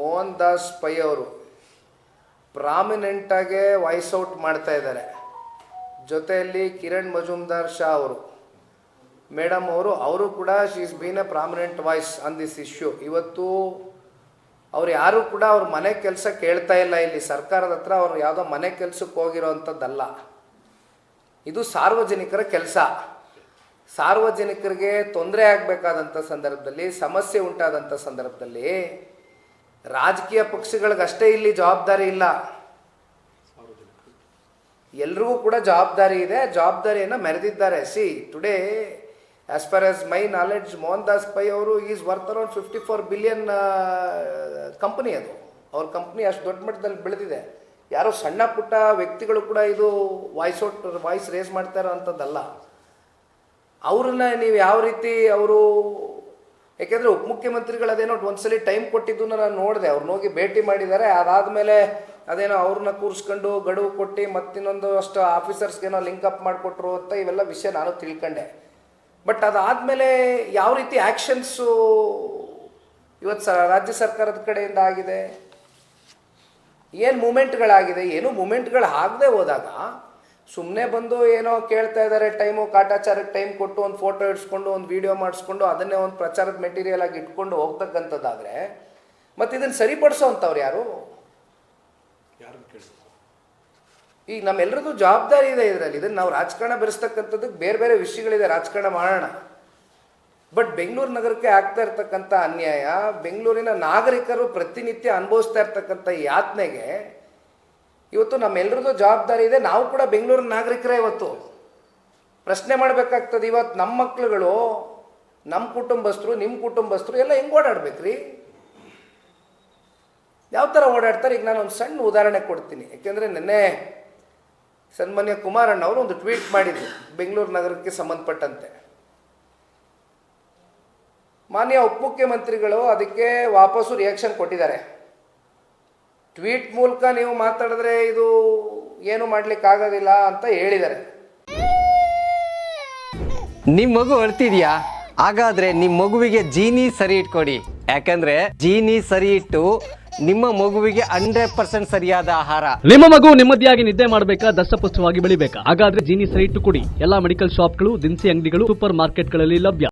ಮೋಹನ್ ದಾಸ್ ಪೈ ಅವರು ಪ್ರಾಮಿನೆಂಟಾಗೆ voice out ಮಾಡ್ತಾ ಇದ್ದಾರೆ. ಜೊತೆಯಲ್ಲಿ ಕಿರಣ್ ಮಜುಮ್ದಾರ್ ಶಾ ಅವರು. ಮೇಡಮ್ ಅವರು ಅವರು ಕೂಡ she is been a prominent voice on this issue ಇವತ್ತು ಅವ್ರು ಯಾರು ಕೂಡ ಅವ್ರ ಮನೆ ಕೆಲಸ ಕೇಳ್ತಾ ಇಲ್ಲ ಇಲ್ಲಿ. ಸರ್ಕಾರದ ಹತ್ರ ಅವ್ರು ಯಾವುದೋ ಮನೆ ಕೆಲಸಕ್ಕೆ ಹೋಗಿರೋ ಅಂಥದ್ದಲ್ಲ ಇದು ಸಾರ್ವಜನಿಕರ ಕೆಲಸ. ಸಾರ್ವಜನಿಕರಿಗೆ ತೊಂದರೆ ಆಗಬೇಕಾದಂಥ ಸಂದರ್ಭದಲ್ಲಿ, ಸಮಸ್ಯೆ ಉಂಟಾದಂಥ ಸಂದರ್ಭದಲ್ಲಿ ರಾಜಕೀಯ ಪಕ್ಷಗಳಿಗಷ್ಟೇ ಇಲ್ಲಿ ಜವಾಬ್ದಾರಿ ಇಲ್ಲ. ಎಲ್ರಿಗೂ ಕೂಡ ಜವಾಬ್ದಾರಿ ಇದೆ. ಜವಾಬ್ದಾರಿಯನ್ನು ಮೆರೆದಿದ್ದಾರೆ. See today as far as my knowledge Mohan Das Pai ಅವರು is worth around fifty four billion company ಅದು. ಅವ್ರ ಕಂಪ್ನಿ ಅಷ್ಟು ದೊಡ್ಡ ಮಟ್ಟದಲ್ಲಿ ಬೆಳೆದಿದೆ. ಯಾರೋ ಸಣ್ಣ ಪುಟ್ಟ ವ್ಯಕ್ತಿಗಳು ಕೂಡ ಇದು ವಾಯ್ಸ್ ಔಟ್ ವಾಯ್ಸ್ ರೇಸ್ ಮಾಡ್ತಾ ಇರೋ ಅಂಥದ್ದಲ್ಲ. ಅವ್ರನ್ನ ನೀವು ಯಾವ ರೀತಿ ಅವರು ಯಾಕೆಂದರೆ ಉಪಮುಖ್ಯಮಂತ್ರಿಗಳು ಅದೇನೋ ಒಂದ್ಸಲಿ ಟೈಮ್ ಕೊಟ್ಟಿದ್ದು ನಾನು ನೋಡಿದೆ. ಅವ್ರನ್ನ ಹೋಗಿ ಭೇಟಿ ಮಾಡಿದ್ದಾರೆ. ಅದಾದಮೇಲೆ ಅದೇನೋ ಅವ್ರನ್ನ ಕೂರಿಸ್ಕೊಂಡು ಗಡುವು ಕೊಟ್ಟು ಮತ್ತಿನ್ನೊಂದು ಅಷ್ಟು ಆಫೀಸರ್ಸ್ಗೇನೋ ಲಿಂಕ್ ಅಪ್ ಮಾಡಿಕೊಟ್ರು ಅಂತ ಇವೆಲ್ಲ ವಿಷಯ ನಾನು ತಿಳ್ಕೊಂಡೆ. ಬಟ್ ಅದಾದಮೇಲೆ ಯಾವ ರೀತಿ ಆ್ಯಕ್ಷನ್ಸು ಇವತ್ತು ಸ, ರಾಜ್ಯ ಸರ್ಕಾರದ ಕಡೆಯಿಂದ ಆಗಿದೆ? ಏನು ಮೂಮೆಂಟ್ಗಳಾಗಿದೆ ಏನು ಮೂಮೆಂಟ್ಗಳು ಆಗದೆ ಹೋದಾಗ ಸುಮ್ಮನೆ ಬಂದು ಏನೋ ಕೇಳ್ತಾ ಇದ್ದಾರೆ ಟೈಮು ಕಾಟಾಚಾರಕ್ಕೆ ಟೈಮ್ ಕೊಟ್ಟು ಒಂದು ಫೋಟೋ ಇಡ್ಸ್ಕೊಂಡು ಒಂದು ವಿಡಿಯೋ ಮಾಡಿಸ್ಕೊಂಡು ಅದನ್ನೇ ಒಂದು ಪ್ರಚಾರದ ಮೆಟೀರಿಯಲ್ ಆಗಿ ಇಟ್ಕೊಂಡು ಹೋಗ್ತಕ್ಕಂಥದ್ದಾದರೆ ಮತ್ತು ಇದನ್ನು ಸರಿಪಡಿಸೋ ಅಂಥವ್ರು ಯಾರು ಈಗ ನಮ್ಮೆಲ್ಲರದ್ದು ಜವಾಬ್ದಾರಿ ಇದೆ ಇದರಲ್ಲಿ. ಇದನ್ನು ನಾವು ರಾಜಕಾರಣ ಬೆರೆಸ್ತಕ್ಕಂಥದ್ದಕ್ಕೆ ಬೇರೆ ಬೇರೆ ವಿಷಯಗಳಿದೆ ರಾಜಕಾರಣ ಮಾಡೋಣ. ಬಟ್ ಬೆಂಗಳೂರು ನಗರಕ್ಕೆ ಆಗ್ತಾ ಇರ್ತಕ್ಕಂಥ ಅನ್ಯಾಯ ಬೆಂಗಳೂರಿನ ನಾಗರಿಕರು ಪ್ರತಿನಿತ್ಯ ಅನುಭವಿಸ್ತಾ ಇರ್ತಕ್ಕಂಥ ಯಾತನೆಗೆ ಇವತ್ತು ನಮ್ಮೆಲ್ಲರದ್ದು ಜವಾಬ್ದಾರಿ ಇದೆ. ನಾವು ಕೂಡ ಬೆಂಗಳೂರಿನ ನಾಗರಿಕರೇ ಇವತ್ತು. ಪ್ರಶ್ನೆ ಮಾಡಬೇಕಾಗ್ತದೆ ಇವತ್ತು ನಮ್ಮ ಮಕ್ಳುಗಳು, ನಮ್ಮ ಕುಟುಂಬಸ್ಥರು, ನಿಮ್ಮ ಕುಟುಂಬಸ್ಥರು ಎಲ್ಲ ಹೆಂಗೆ ಓಡಾಡ್ಬೇಕ್ರಿ? ಯಾವ ಥರ ಓಡಾಡ್ತಾರೆ? ಈಗ ನಾನು ಒಂದು ಸಣ್ಣ ಉದಾಹರಣೆ ಕೊಡ್ತೀನಿ. ಯಾಕೆಂದರೆ ನಿನ್ನೆ ಸನ್ಮಾನ್ಯ ಕುಮಾರಣ್ಣ ಅವರು ಒಂದು ಟ್ವೀಟ್ ಮಾಡಿದ್ರು, ಬೆಂಗಳೂರು ನಗರಕ್ಕೆ ಸಂಬಂಧಪಟ್ಟಂತೆ. ಮಾನ್ಯ ಉಪಮುಖ್ಯಮಂತ್ರಿಗಳು ಅದಕ್ಕೆ ವಾಪಸ್ಸು ರಿಯಾಕ್ಷನ್ ಕೊಟ್ಟಿದ್ದಾರೆ. ಟ್ವೀಟ್ ಮೂಲಕ ನೀವು ಮಾತಾಡಿದ್ರೆ ಇದು ಏನು ಮಾಡ್ಲಿಕ್ಕಾಗೋದಿಲ್ಲ ಅಂತ ಹೇಳಿದ್ದಾರೆ. ನಿಮ್ ಮಗು ಅಳ್ತಿದ್ಯಾ? ಹಾಗಾದ್ರೆ ನಿಮ್ ಮಗುವಿಗೆ ಜೀನಿ ಸರಿ ಇಟ್ಕೊಡಿ. ಯಾಕಂದ್ರೆ ಜೀನಿ ಸರಿ ಇಟ್ಟು ನಿಮ್ಮ ಮಗುವಿಗೆ ಹಂಡ್ರೆಡ್ ಪರ್ಸೆಂಟ್ ಸರಿಯಾದ ಆಹಾರ. ನಿಮ್ಮ ಮಗು ನೆಮ್ಮದಿಯಾಗಿ ನಿದ್ದೆ ಮಾಡಬೇಕಾ ದಷ್ಟಪುಷ್ಟವಾಗಿ ಬೆಳಿಬೇಕಾ? ಹಾಗಾದ್ರೆ ಜೀನಿ ಸರಿ ಇಟ್ಟು ಕೊಡಿ. ಎಲ್ಲಾ ಮೆಡಿಕಲ್ ಶಾಪ್ಗಳು ದಿನಸಿ ಅಂಗಡಿಗಳು ಸೂಪರ್ ಮಾರ್ಕೆಟ್ಗಳಲ್ಲಿ ಲಭ್ಯ.